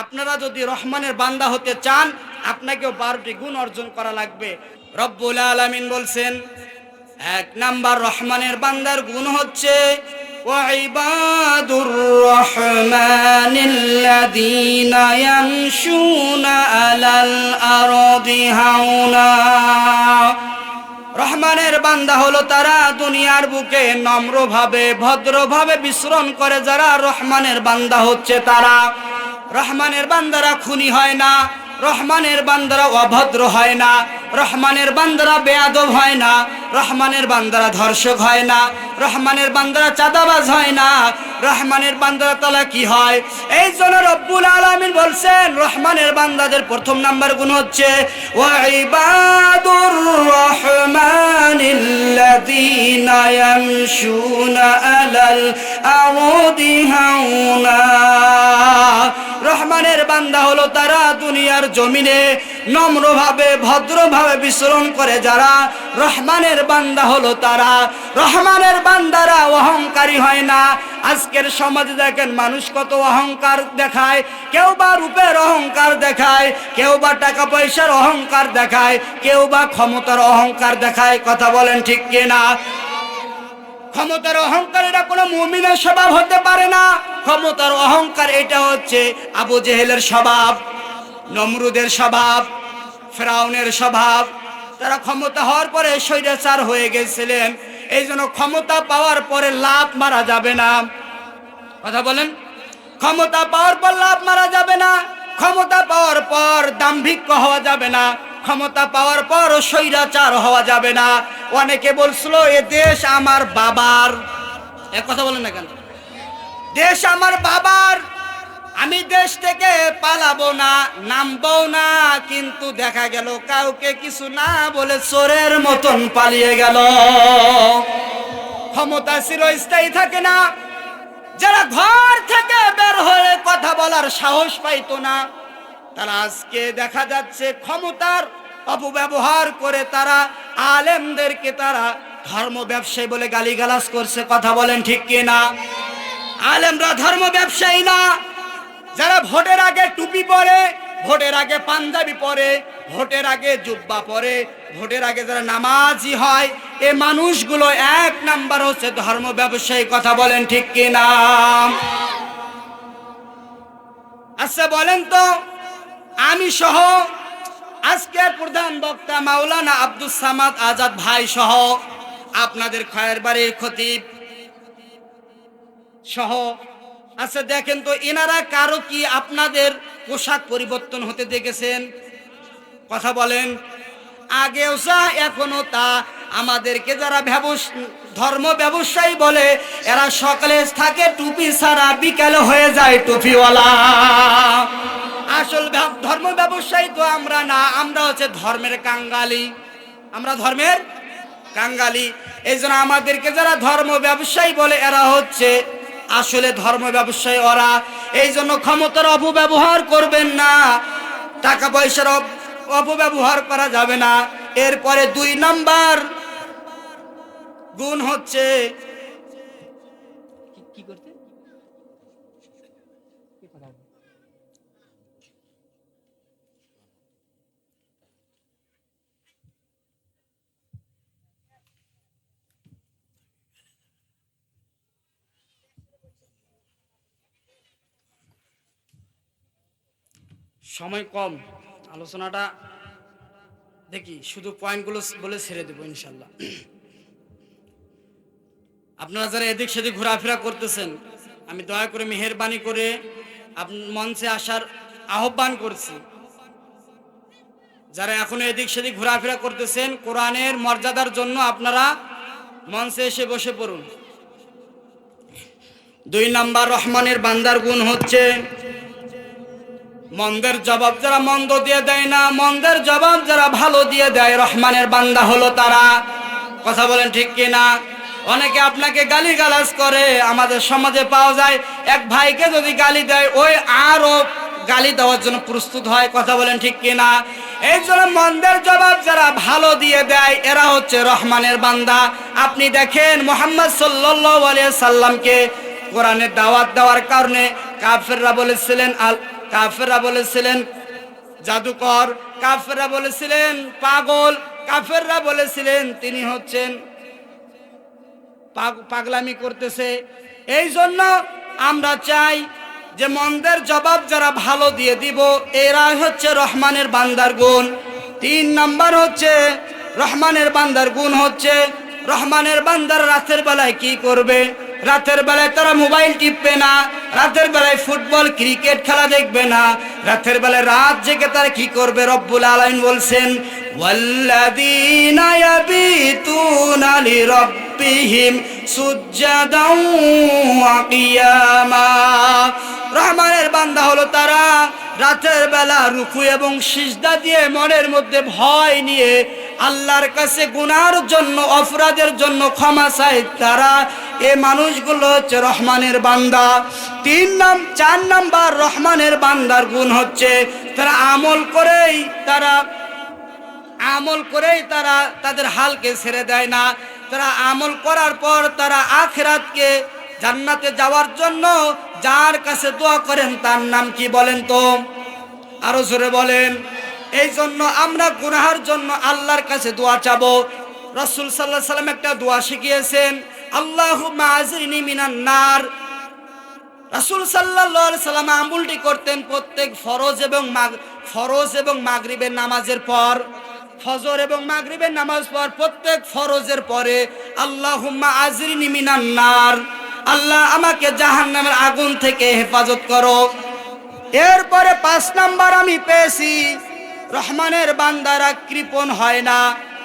আপনারা যদি রহমানের বান্দা হতে চান আপনাকেও বারোটি গুণ অর্জন করা লাগবে রব্বুল আলামিন বলছেন এক নাম্বার রহমানের বান্দার গুণ হচ্ছে وعباد الرحمن الذين يمشون على الأرض هونا রহমানের বান্দা হলো তারা দুনিয়ার বুকে নম্রভাবে ভদ্রভাবে বিশ্রম করে যারা রহমানের বান্দা হচ্ছে তারা রহমানের বান্দারা খুনি হয় না, রহমানের বান্দারা অভদ্র হয় না, রহমানের বান্দারা বেয়াদব হয় না, রহমানের বান্দারা ধর্ষক হয় না, রহমানের বান্দারা চাঁদাবাজ হয় না, রহমানের বান্দারা তালা কি হয়। এই জন্য রব্বুল আলামিন বলছেন, রহমানের বান্দাদের প্রথম নাম্বার গুণ হচ্ছে ওয়াইবাদুর রহমানিল্লাযীনা রহমানের বান্দা হলো তারা দুনিয়ার জমিনে নম্রভাবে, ভদ্রভাবে বিচরণ করে যারা রহমানের বান্দা হলো তারা। রহমানের বান্দারা অহংকারী হয় না। আজকের সমাজে দেখেন, মানুষ কত অহংকার দেখায়, কেউ বা রূপের অহংকার দেখায়, কেউ বা টাকা পয়সার অহংকার দেখায়, কেউ বা ক্ষমতার অহংকার দেখায়। কথা বলেন ঠিক কিনা? ক্ষমতার অহংকার, এটা কোনো মুমিনের স্বভাব হতে পারে না। ক্ষমতার অহংকার, এটা হচ্ছে আবু জেহেলের স্বভাব, নমরুদের স্বভাব, ফেরাউনের স্বভাব। তারা ক্ষমতা হওয়ার পরে স্বৈরাচার হয়ে গেছিলেন। এই জন্য ক্ষমতা পাওয়ার পরে লাভ মারা যাবে না। কথা বলেন? ক্ষমতা পাওয়ার পর লাভ মারা যাবে না। ক্ষমতা পাওয়ার পর দাম্ভিক্য হওয়া যাবে না। ক্ষমতা পাওয়ার পর স্বৈরাচার হওয়া যাবে না। অনেকে বলছিল, এ দেশ আমার বাবার। এক কথা বলেন না কেন? দেশ আমার বাবার। আমি দেশ থেকে পালাবো না নামবো না, কিন্তু দেখা গেল কাউকে কিছু না বলে চোরের মতন পালিয়ে গেল। ক্ষমতা চিরস্থায়ী থাকে না। যারা ঘর থেকে বের হয়ে কথা বলার সাহস পাইতো না। তারা আজকে দেখা যাচ্ছে ক্ষমতার অপব্যবহার করে তারা আলেমদেরকে তারা ধর্ম ব্যবসায়ী বলে গালিগালাজ করছে, কথা বলেন ঠিক কি না আলেমরা ধর্ম ব্যবসায়ী না। যারা ভোটের আগে টুপি পরে, ভোটের আগে পাঞ্জাবি পরে, ভোটের আগে জুব্বা পরে, ভোটের আগে যারা নামাজি হয়, এ মানুষগুলো এক নাম্বার হচ্ছে ধর্ম ব্যবসায়ী, কথা বলেন ঠিক কি না আচ্ছা বলেন তো আমি সহ আজকের প্রধান বক্তা মাওলানা আব্দুল সামাদ আজাদ ভাই সহ আপনাদের খয়ের বাড়ির খতিব সহ। আচ্ছা দেখেন তো এনারা কারও কি আপনাদের পোশাক পরিবর্তন হতে দেখেছেন? কথা বলেন। আগেও যা, এখনও তা। আমাদেরকে যারা ধর্ম ব্যবসায়ী বলে, এরা সকালে থাকে টুপি ছাড়া বিকালে হয়ে যায় টুপিওয়ালা। আসল ধর্ম ব্যবসায়ী তো আমরা না, আমরা হচ্ছে ধর্মের কাঙ্গালি। আমরা ধর্মের কাঙ্গালি। এই জন্য আমাদেরকে যারা ধর্ম ব্যবসায়ী বলে, এরা হচ্ছে আসলে ধর্ম ব্যবসায়ী ওরা। এই জন্য ক্ষমতার অপব্যবহার করবেন না। টাকা পয়সার অপব্যবহার করা যাবে না। এরপরে দুই নাম্বার গুণ হচ্ছে কি- কি করতে সময় কম। আলোচনাটা দেখি, শুধু পয়েন্টগুলো বলে ছেড়ে দেবো ইনশাল্লাহ। আপনারা যারা এদিক সেদিক ঘোরাফেরা করতেছেন, আমি দয়া করে মেহরবানি করে মঞ্চে আসার আহ্বান করছি। যারা এখনও এদিক সেদিক ঘোরাফেরা করতেছেন, কোরআনের মর্যাদার জন্য আপনারা মঞ্চে এসে বসে পড়ুন। দুই নাম্বার রহমানের বান্দার গুণ হচ্ছে মন্দের জবাব যারা মন্দ দিয়ে দেয় না, মন্দের জবাব যারা ভালো দিয়ে দেয়, রহমানের বান্দা হলো তারা। কথা বলেন ঠিক কি না অনেকে আপনাকে গালি গালাজ করে, আমাদের সমাজে পাওয়া যায়, এক ভাইকে যদি গালি দেয়, ওই আরও গালি দেওয়ার জন্য প্রস্তুত হয়, কথা বলেন ঠিক কিনা? এই জন্য মন্দের জবাব যারা ভালো দিয়ে দেয়, এরা হচ্ছে রহমানের বান্দা। আপনি দেখেন মোহাম্মদ সাল্লাল্লাহু আলাইহি সাল্লামকে কোরআনের দাওয়াত দেওয়ার কারণে কাফেররা বলেছিলেন, আল কাফেররা বলেছিলেন, জাদুকর। কাফেররা বলেছিলেন, পাগল। কাফেররা বলেছিলেন, তিনি হচ্ছেন পাগ- পাগলামি করতেছে। এই জন্য আমরা চাই যে মন্দের জবাব যারা ভালো দিয়ে দিব এরা হচ্ছে রহমানের বান্দার গুণ। তিন নাম্বার হচ্ছে, রহমানের বান্দার গুণ হচ্ছে, রহমানের বান্দার রাতের বেলায় কি করবে? রাতের বেলায় তারা মোবাইল টিপবে না, রাতের বেলায় ফুটবল, ক্রিকেট খেলা দেখবে না। রাতের বেলায় রাত জেগে তারা কি করবে? রব্বুল আলাইন বলছেন, ওয়াল্লাযীনা ইয়াবিতুনা লিরাব্বিহিম সুজ্জাদাও ওয়া কিয়ামা। রহমানের বান্দা হলো তারা রাতের বেলা রুকু এবং সিজদা দিয়ে মনের মধ্যে ভয় নিয়ে আল্লাহর কাছে গুনার জন্য, অপরাধের জন্য ক্ষমা চায় তারা। এ মানুষগুলো হচ্ছে রহমানের বান্দা। তিন নাম, চার নাম্বার রহমানের বান্দার গুণ হচ্ছে তারা আমল করেই তারা, আমল করেই তারা তাদের হালকে ছেড়ে দেয় না। তারা আমল করার পর তারা আখেরাতকে জান্নাতে যাওয়ার জন্য যার কাছে দোয়া করেন তার নাম কি বলেন তো? আরও জোরে বলেন এই জন্য আমরা গুনাহার জন্য আল্লাহর কাছে দোয়া চাবো। রসুল সাল্লাহ সাল্লাম একটা দোয়া শিখিয়েছেন আল্লাহ মিনান নার। রাসুল সাল্লাহ সাল্লাম আমুলটি করতেন প্রত্যেক ফরজ এবং ফরজ এবং মাগরিবের নামাজের পর। ফজর এবং মাগরিবের নামাজ পর প্রত্যেক ফরজের পরে আল্লাহুম্মা আজরিনি মিনান নার। আল্লাহ আমাকে জাহান্নামের আগুন থেকে হেফাজত করো। এরপরে পাঁচ নাম্বার আমি পেয়েছি, রহমানের বান্দারা কৃপণ হয় না।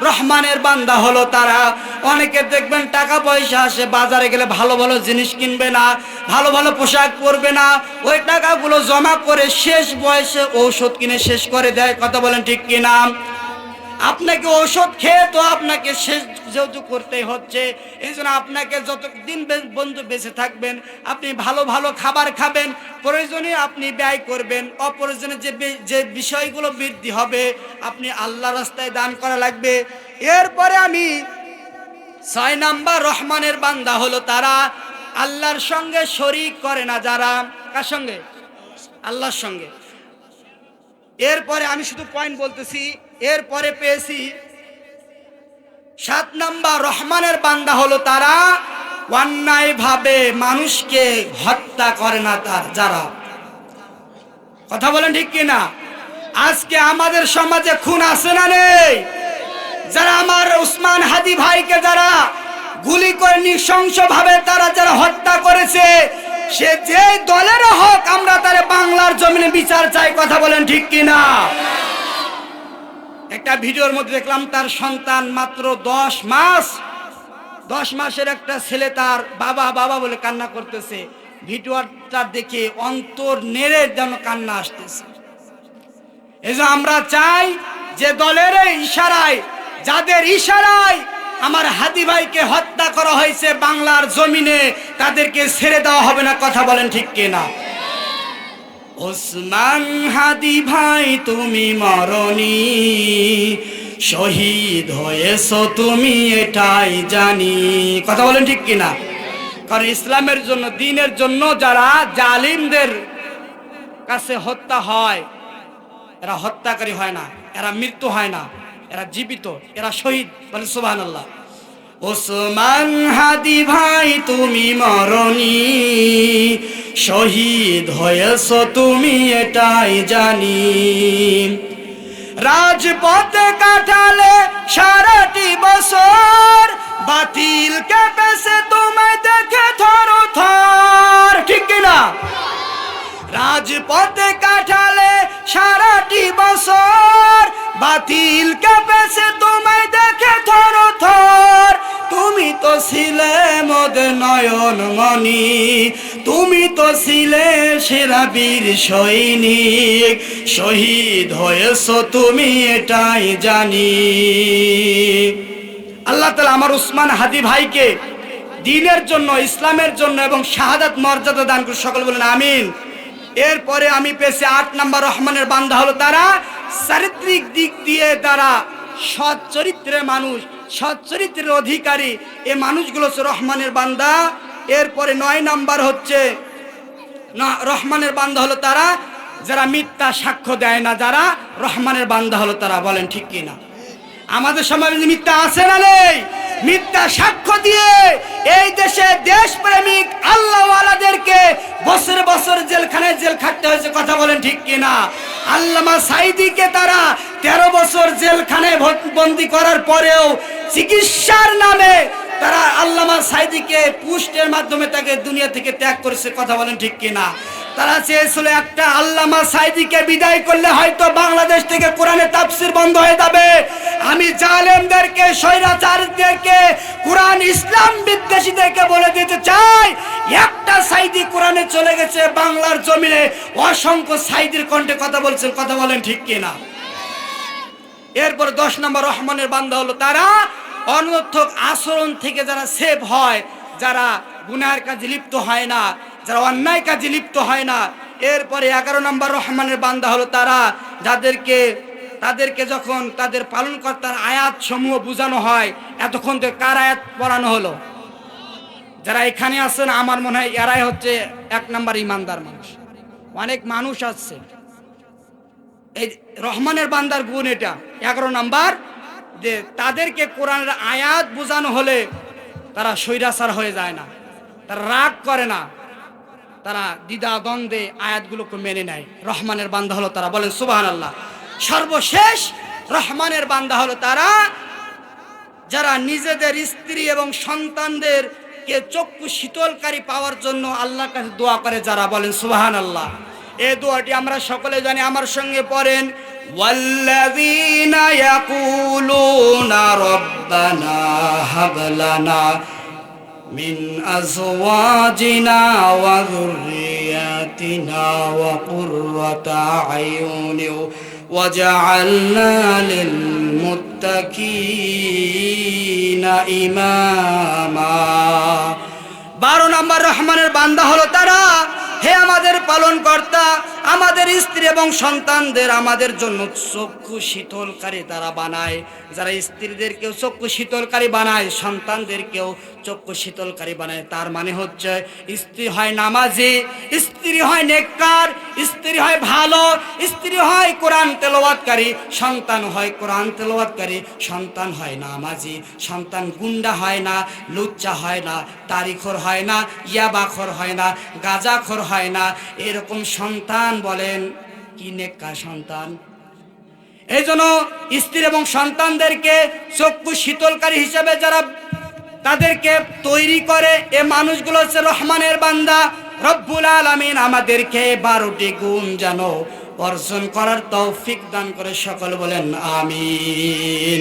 রহমানের বান্দা হলো তারা। অনেকে দেখবেন টাকা পয়সা আসে, বাজারে গেলে ভালো ভালো জিনিস কিনবে না, ভালো ভালো পোশাক পরবে না। ওই টাকাগুলো জমা করে শেষ বয়সে ঔষধ কিনে শেষ করে দেয়। কথা বলেন ঠিক কিনা? আপনাকে ঔষধ খেয়ে তো আপনাকে শেষ যেহেতু করতেই হচ্ছে। এই জন্য আপনাকে যতদিন বন্ধু বেঁচে থাকবেন, আপনি ভালো ভালো খাবার খাবেন, প্রয়োজনে আপনি ব্যয় করবেন, অপ্রয়োজনে যে যে বিষয়গুলো বৃদ্ধি হবে, আপনি আল্লাহ রাস্তায় দান করা লাগবে। এরপরে আমি ছয় নাম্বার রহমানের বান্দা হলো তারা। আল্লাহর সঙ্গে শরিক করে না যারা। কার সঙ্গে? আল্লাহর সঙ্গে। এরপরে আমি শুধু পয়েন্ট বলতেছি এরপরে পেয়েছি সাত নাম্বার রহমানের বান্দা হলো তারা অন্যায় ভাবে মানুষকে হত্যা করে না তার যারা। কথা বলেন ঠিক কিনা? আজকে আমাদের সমাজে খুন আছে না নেই? যারা আমার উসমান হাদি ভাইকে যারা গুলি করে নৃশংস ভাবে তারা যারা হত্যা করেছে, সে যে দলের হোক আমরা তার বাংলার জমিনে বিচার চাই, কথা বলেন ঠিক কিনা? একটা ভিডিওর মধ্যে দেখলাম তার সন্তান মাত্র দশ মাস, দশ মাসের একটা ছেলে তার বাবা বাবা বলে কান্না করতেছে। ভিডিওটা দেখে অন্তর নেড়ে যেন কান্না আসতেছে। এই যে আমরা চাই যে দলের ইশারায়, যাদের ইশারায় আমার হাদি ভাইকে হত্যা করা হয়েছে বাংলার জমিনে, তাদেরকে ছেড়ে দেওয়া হবে না, কথা বলেন ঠিক কিনা? ওসমান হাদি ভাই, তুমি মরণি। শহীদ হয়েছ তুমি, এটাই জানি। কথা বলেন ঠিক কিনা? কারণ ইসলামের জন্য, দিনের জন্য যারা জালিমদের কাছে হত্যা হয়, এরা হত্যাকারী হয় না, এরা মৃত্যু হয় না, এরা জীবিত, এরা শহীদ। বলে সুবাহান আল্লাহ ওসমান হাদি ভাই, তুমি মরণি। শহীদ হয়েছ তুমি, এটাই জানি। রাজপথে কাটালে সারাটি বছর, বাতিল কেঁপেছে তোমায় দেখে থর থর। ঠিক কিনা? রাজপথে কাঠালে সারাটি বছর। বাতিল কেঁপেছে, তোমায় দেখে থর থর। তুমি তো ছিলে মদ নয়ন মনি তুমি তো ছিলে সেরা বীর সৈনিক। শহীদ হয়েছ তুমি এটাই জানি। আল্লাহ তালা আমার উসমান হাদি ভাইকে দিনের জন্য, ইসলামের জন্য এবং শাহাদাত মর্যাদা দান করে সকল বলেন, আমিন। এরপরে আমি পেয়েছি আট নাম্বার রহমানের বান্দা হলো তারা চারিত্রিক দিক দিয়ে তারা সৎ চরিত্রের মানুষ, সৎ চরিত্রের অধিকারী। এ মানুষগুলো হচ্ছে রহমানের বান্দা। এরপরে নয় নাম্বার হচ্ছে রহমানের বান্দা হলো তারা, যারা মিথ্যা সাক্ষ্য দেয় না, যারা রহমানের বান্দা হলো তারা। বলেন ঠিক কিনা? আমাদের সমাজে মিথ্যা আছে না নেই? মিথ্যা সাক্ষ্য দিয়ে এই দেশে দেশপ্রেমিক আল্লাহওয়ালাদেরকে বছর বছর জেলখানায় জেল খাটতে হয়েছে, কথা বলেন ঠিক কিনা? আল্লামা সাইদিকে তারা তেরো বছর জেলখানায় ভত- বন্দি করার পরেও চিকিৎসার নামে তারা আল্লামা সাইদিকে পুষ্টের মাধ্যমে তাকে দুনিয়া থেকে ত্যাগ করেছে, কথা বলেন ঠিক কিনা? তারা চেয়েছিল একটা আল্লামা সাইদিকে বিদায় করলে হয়তো বাংলাদেশ থেকে কোরআনে তাফসির বন্ধ হয়ে যাবে। আমি জালেমদেরকে, স্বৈরাচারীদেরকে, কোরআন ইসলাম বিদ্বেষীদেরকে বলে দিতে চাই, একটা সাইদি কোরআনে চলে গেছে বাংলার জমিনে, অসংখ্য সাইদির কণ্ঠে কথা বলছেন, কথা বলেন ঠিক কিনা? এরপর দশ নম্বর রহমানের বান্দা হলো তারা, অনর্থক আচরণ থেকে যারা সেভ হয়, যারা গুনার কাজে লিপ্ত হয় না যারা অন্যায় কাজে লিপ্ত হয় না, এরপরে এগারো নম্বর রহমানের বান্দা হলো তারা, যাদেরকে, তাদেরকে যখন তাদের পালনকর্তার আয়াত সমূহ বোঝানো হয়, এতক্ষণ তো কার আয়াত পড়ানো হলো? যারা এখানে আছেন, আমার মনে হয় এরাই হচ্ছে এক নম্বর ইমানদার মানুষ। অনেক মানুষ আছে। এই রহমানের বান্দার গুণ এটা, এগারো নাম্বার, যে তাদেরকে কোরআনের আয়াত বোঝানো হলে তারা স্বৈরাচার হয়ে যায় না, তারা রাগ করে না। তারা দ্বিধা দ্বন্দ্বে আয়াতগুলোকে মেনে নেয়। রহমানের বান্দা হলো তারা। বলেন সুবাহান আল্লাহ সর্বশেষ রহমানের বান্দা হলো তারা যারা নিজেদের স্ত্রী এবং সন্তানদের কে চক্ষু শীতলকারী পাওয়ার জন্য আল্লাহর কাছে দোয়া করে যারা, বলেন সুবাহান আল্লাহ এ দোয়াটি আমরা সকলে জানি, আমার সঙ্গে পড়েন। ওয়াল্লাযীনা ইয়াকুলুনা হাবলানা من أزواجنا وذرياتنا وقرة أعين وجعلنا للمتقين إماما বারো নম্বর রহমানের বান্দা হলো তারা হে আমাদের পালন কর্তা আমাদের স্ত্রী এবং সন্তানদের আমাদের জন্য চক্ষু শীতলকারী তারা বানায় যারা স্ত্রীদেরকেও চক্ষু শীতলকারী বানায় সন্তানদেরকেও চক্ষু শীতলকারী বানায়। তার মানে হচ্ছে, স্ত্রী হয় নামাজি, স্ত্রী হয় নেককার, স্ত্রী হয় ভালো, স্ত্রী হয় কোরআন তেলাওয়াতকারী, সন্তান হয় কোরআন তেলাওয়াতকারী, সন্তান হয় নামাজি, সন্তান গুন্ডা হয় না, লুচ্চা হয় না তারিখর হয় না, ইয়াবাখর হয় না, গাজাখর হয় না, এরকম সন্তান বলেন, কি নেককার সন্তান? এই জন্য স্ত্রী এবং সন্তানদেরকে চক্ষু শীতলকারী হিসেবে যারা তাদেরকে তৈরি করে এ মানুষগুলো হচ্ছে রহমানের বান্দা। রব্বুল আলমিন আমাদেরকে বারোটি গুণ যেন অর্জন করার তৌফিক দান করে সকল বলেন, আমিন।